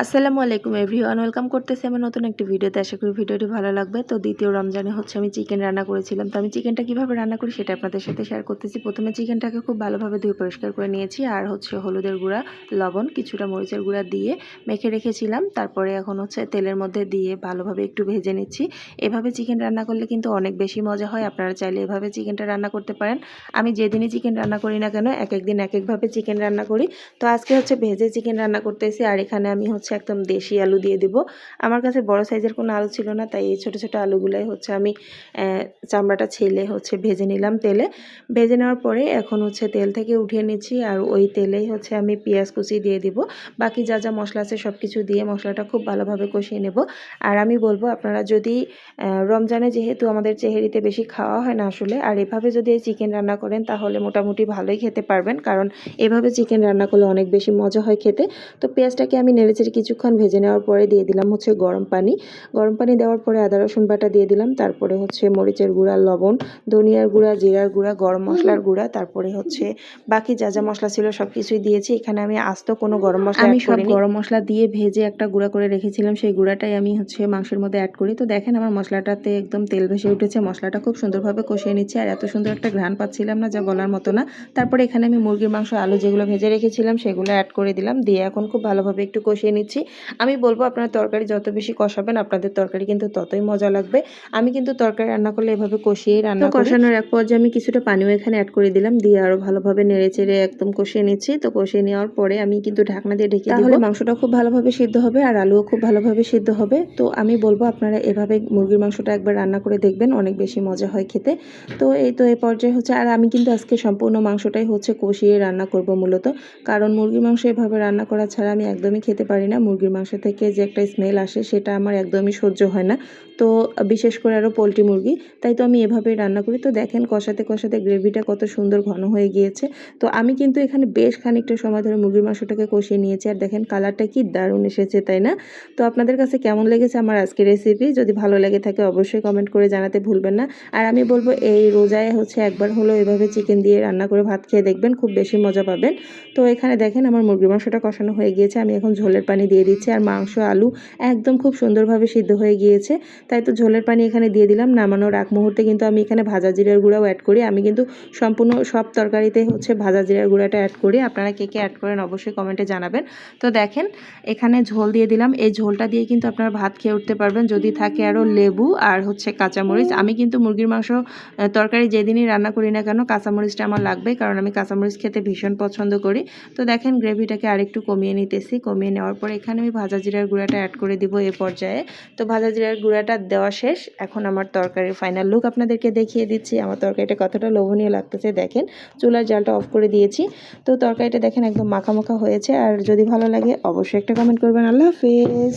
আসসালামু আলাইকুম everyone, welcome করতেছি আমার নতুন একটি ভিডিওতে। আশা করি ভিডিওটি ভালো লাগবে। তো দ্বিতীয় রমজানে হচ্ছে আমি চিকেন রান্না করেছিলাম। তো আমি চিকেনটা কীভাবে রান্না করি সেটা আপনাদের সাথে শেয়ার করতেছি। প্রথমে চিকেনটাকে খুব ভালোভাবে ধুয়ে পরিষ্কার করে নিয়েছি। আর হচ্ছে হলুদের গুঁড়া, লবণ, কিছুটা মরিচের গুঁড়া দিয়ে মেখে রেখেছিলাম। তারপরে এখন হচ্ছে তেলের মধ্যে দিয়ে ভালোভাবে একটু ভেজে নিচ্ছি। এভাবে চিকেন রান্না করলে কিন্তু অনেক বেশি মজা হয়। আপনারা চাইলে এভাবে চিকেনটা রান্না করতে পারেন। আমি যেদিনই চিকেন রান্না করি না কেন, এক একদিন এক একভাবে চিকেন রান্না করি। তো আজকে হচ্ছে ভেজে চিকেন রান্না করতেছি। আর এখানে আমি হচ্ছে একদম দেশি আলু দিয়ে দিব। আমার কাছে বড় সাইজের কোনো আলু ছিল না, তাই এই ছোটো ছোটো আলুগুলাই হচ্ছে আমি চামড়াটা ছেলে হচ্ছে ভেজে নিলাম তেলে। ভেজে নেওয়ার পরে এখন হচ্ছে তেল থেকে উঠিয়ে নিচ্ছি আর ওই তেলেই হচ্ছে আমি পেঁয়াজ কুচি দিয়ে দিব। বাকি যা যা মশলা আছে সব কিছু দিয়ে মশলাটা খুব ভালোভাবে কষিয়ে নেব। আর আমি বলব আপনারা যদি রমজানে যেহেতু আমাদের চেহারিতে বেশি খাওয়া হয় না আসলে, আর এভাবে যদি এই চিকেন রান্না করেন তাহলে মোটামুটি ভালোই খেতে পারবেন। কারণ এভাবে চিকেন রান্না করলে অনেক বেশি মজা হয় খেতে। তো পেঁয়াজটাকে আমি নেড়েচেড়ে কিছুক্ষণ ভেজে নেওয়ার পরে দিয়ে দিলাম হচ্ছে গরম পানি। গরম পানি দেওয়ার পরে আদা রসুন বাটা দিয়ে দিলাম। তারপরে হচ্ছে মরিচের গুঁড়া লবণ ধনিয়ার গুঁড়া জিরার গুঁড়া গরম মশলার গুঁড়া তারপরে হচ্ছে বাকি যা যা মশলা ছিল সব কিছুই দিয়েছি। এখানে আমি আস্ত কোনো গরম মশলা আমি সব গরম মশলা দিয়ে ভেজে একটা গুঁড়া করে রেখেছিলাম। সেই গুঁড়াটাই আমি হচ্ছে মাংসের মধ্যে অ্যাড করি। তো দেখেন আমার মশলাটাতে একদম তেল ভেসে উঠেছে। মশলাটা খুব সুন্দরভাবে কষিয়ে নিচ্ছে। আর এত সুন্দর একটা ঘ্রাণ পাচ্ছিলাম না যা বলার মতো না। তারপরে এখানে আমি মুরগির মাংস আলু যেগুলো ভেজে রেখেছিলাম সেগুলো অ্যাড করে দিলাম। দিয়ে এখন খুব ভালোভাবে একটু কষিয়ে নিচ্ছি আমি বলব আপনার তরকারি যত বেশি কষাবেন আপনাদের তরকারি কিন্তু ততই মজা লাগবে। আমি কিন্তু তরকারি রান্না করলে এভাবে কষিয়েই রান্না করি। কষানোর এক পর্যায়ে আমি কিছুটা পানিও এখানে অ্যাড করে দিলাম দিয়ে আরও ভালোভাবে নেড়ে চেড়ে একদম কষিয়ে নিচ্ছি। তো কষিয়ে নেওয়ার পরে আমি কিন্তু ঢাকনা দিয়ে ঢেকে তাহলে মাংসটা খুব ভালোভাবে সিদ্ধ হবে আর আলুও খুব ভালোভাবে সিদ্ধ হবে। তো আমি বলব আপনারা এভাবে মুরগির মাংসটা একবার রান্না করে দেখবেন অনেক বেশি মজা হয় খেতে। তো এই তো এই পর্যায়ে হচ্ছে আর আমি কিন্তু আজকে সম্পূর্ণ মাংসটাই হচ্ছে কষিয়ে রান্না করব মূলত। কারণ মুরগির মাংস এভাবে রান্না করা ছাড়া আমি একদমই খেতে পারি না। মুরগির মাংস থেকে যে একটা স্মেল আসে সেটা আমার একদমই সহ্য হয় না। তো বিশেষ করে আরও পোলট্রি মুরগি, তাই তো আমি এভাবেই রান্না করি। তো দেখেন কষাতে কষাতে গ্রেভিটা কত সুন্দর ঘন হয়ে গিয়েছে। তো আমি কিন্তু এখানে বেশ খানিকটা সময় ধরে মুরগির মাংসটাকে কষিয়ে নিয়েছি। আর দেখেন কালারটা কি দারুণ এসেছে, তাই না? তো আপনাদের কাছে কেমন লেগেছে আমার আজকের রেসিপি যদি ভালো লেগে থাকে অবশ্যই কমেন্ট করে জানাতে ভুলবেন না। আর আমি বলব এই রোজায় হচ্ছে একবার হলো এভাবে চিকেন দিয়ে রান্না করে ভাত খেয়ে দেখবেন, খুব বেশি মজা পাবেন। তো এখানে দেখেন আমার মুরগির মাংসটা কষানো হয়ে গিয়েছে। আমি এখন ঝোলের পানি দিয়ে দিচ্ছি আর মাংস, আলু একদম খুব সুন্দরভাবে সিদ্ধ হয়ে গিয়েছে। তাই তো ঝোলের পানি এখানে দিয়ে দিলাম। নামানোর আগ মুহূর্তে কিন্তু আমি এখানে ভাজা জিরার গুঁড়াও অ্যাড করি। আমি কিন্তু সম্পূর্ণ সব তরকারিতে হচ্ছে ভাজা জিরার গুঁড়াটা অ্যাড করি। আপনারা কে কে অ্যাড করেন অবশ্যই কমেন্টে জানাবেন। তো দেখেন, এখানে ঝোল দিয়ে দিলাম। এই ঝোলটা দিয়ে কিন্তু আপনারা ভাত খেয়ে উঠতে পারবেন। যদি থাকে আরও লেবু আর হচ্ছে কাঁচামরিচ। আমি কিন্তু মুরগির মাংস তরকারি যেদিনই রান্না করি না কেন কাঁচামরিচটা আমার লাগবে। কারণ আমি কাঁচামরিচ খেতে ভীষণ পছন্দ করি। তো দেখেন গ্রেভিটাকে আরেকটু কমিয়ে নিতেছি। কমিয়ে নেওয়ার পর এখানে আমি ভাজা জিরার গুঁড়াটা অ্যাড করে দিব এ পর্যায়ে। তো ভাজা জিরার গুঁড়াটা দেওয়া শেষ। এখন আমার তরকারির ফাইনাল লুক আপনাদেরকে দেখিয়ে দিচ্ছি। আমার তরকারিটা কতটা লোভনীয় লাগতেছে, দেখেন। চুলার জালটা অফ করে দিয়েছি। তো তরকারিটা দেখেন একদম মাখা মাখা হয়েছে। আর যদি ভালো লাগে, অবশ্যই একটা কমেন্ট করবেন। আল্লাহ হাফেজ!